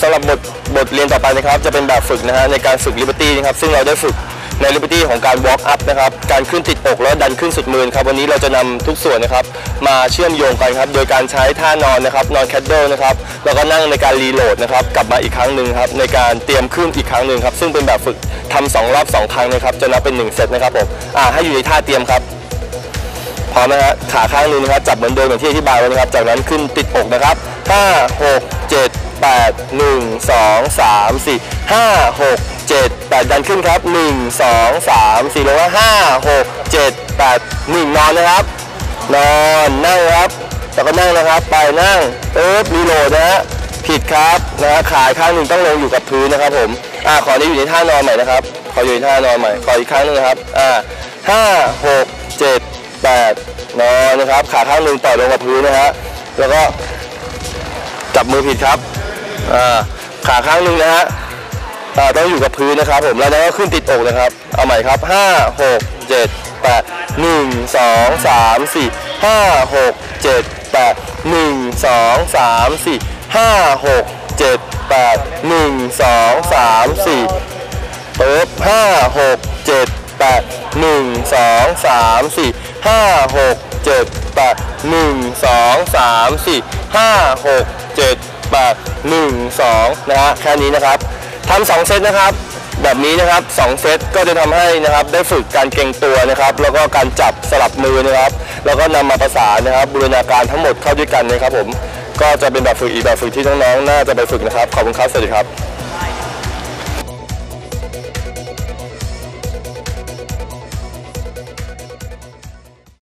สำหรับบทบทเรียนต่อไปนะครับ จะเป็นแบบฝึกนะฮะในการฝึก Liberty นะครับซึ่งเราได้ฝึกใน Liberty ของการ walk up นะครับการขึ้นติดอกแล้วดันขึ้นสุดมือครับวันนี้เราจะนำทุกส่วนนะครับมาเชื่อมโยงกันครับโดยการใช้ท่านอนนะครับนอนแคดเดิลนะครับแล้วก็นั่งในการรีโหลดนะครับกลับมาอีกครั้งหนึ่งครับในการเตรียมขึ้นอีกครั้งหนึ่งครับซึ่งเป็นแบบฝึกทำสองรอบสองครั้งนะครับจะนับเป็นหนึ่งเซตนะครับผมอ่าให้อยู่ในท่าเตรียมครับพร้อมนะฮะขาข้างนึงนะครับจับเหมือนเดิมอย่างที่อธิบายไว้นะครับจากนั้นขึ้นติดอกนะครับ5 6 7 8 1 2 3 4 5 6 7 8 ดันขึ้นครับ 1 2 3 4ลงว่า5 6 7 8 1 นอนนะครับ นอนนั่งครับแล้วก็นั่งนะครับ ไปนั่งปึ๊บรีโหลดนะฮะผิดครับนะฮะขาข้างหนึ่งต้องลงอยู่กับพื้นนะครับผมอ่าขอนี้อยู่ในท่านอนใหม่นะครับ ขออยู่ในท่านอนใหม่ ขออีกครั้งหนึงนะครับอ่าห้าหกเจ็ดแปดนอนนะครับ ขาข้างหนึ่งต่อยลงกับพื้นนะฮะแล้วก็จับมือผิดครับ ขาข้างหนึ่งนะฮะต้องอยู่กับพื้นนะครับผมแล้วก็ขึ้นติดอกนะครับ เอาใหม่ครับ 5 6 7 8 1 2 3 4 5 6 7 8 1 2 3 4 5 6 7 8 1 2 3 4เปิด5 6 7 8 1 2 3 4 5 6 7 8 1 2 3 4 5 6 7 มสี่ปึ๊บห้ากเจ็ดแปดหนึ่งสองนะฮะแค่นี้นะครับทำสองเซตนะครับ แบบนี้นะครับสองเซตก็จะทำให้นะครับได้ฝึกการเกรงตัวนะครับ แล้วก็การจับสลับมือนะครับ แล้วก็นำมาประสานนะครับบูรณาการทั้งหมดเข้าด้วยกันนะครับผมก็จะเป็นแบบฝึกอีกแบบฝึกที่น้องๆน่าจะไปฝึกนะครับขอบคุณครับสวัสดีครับ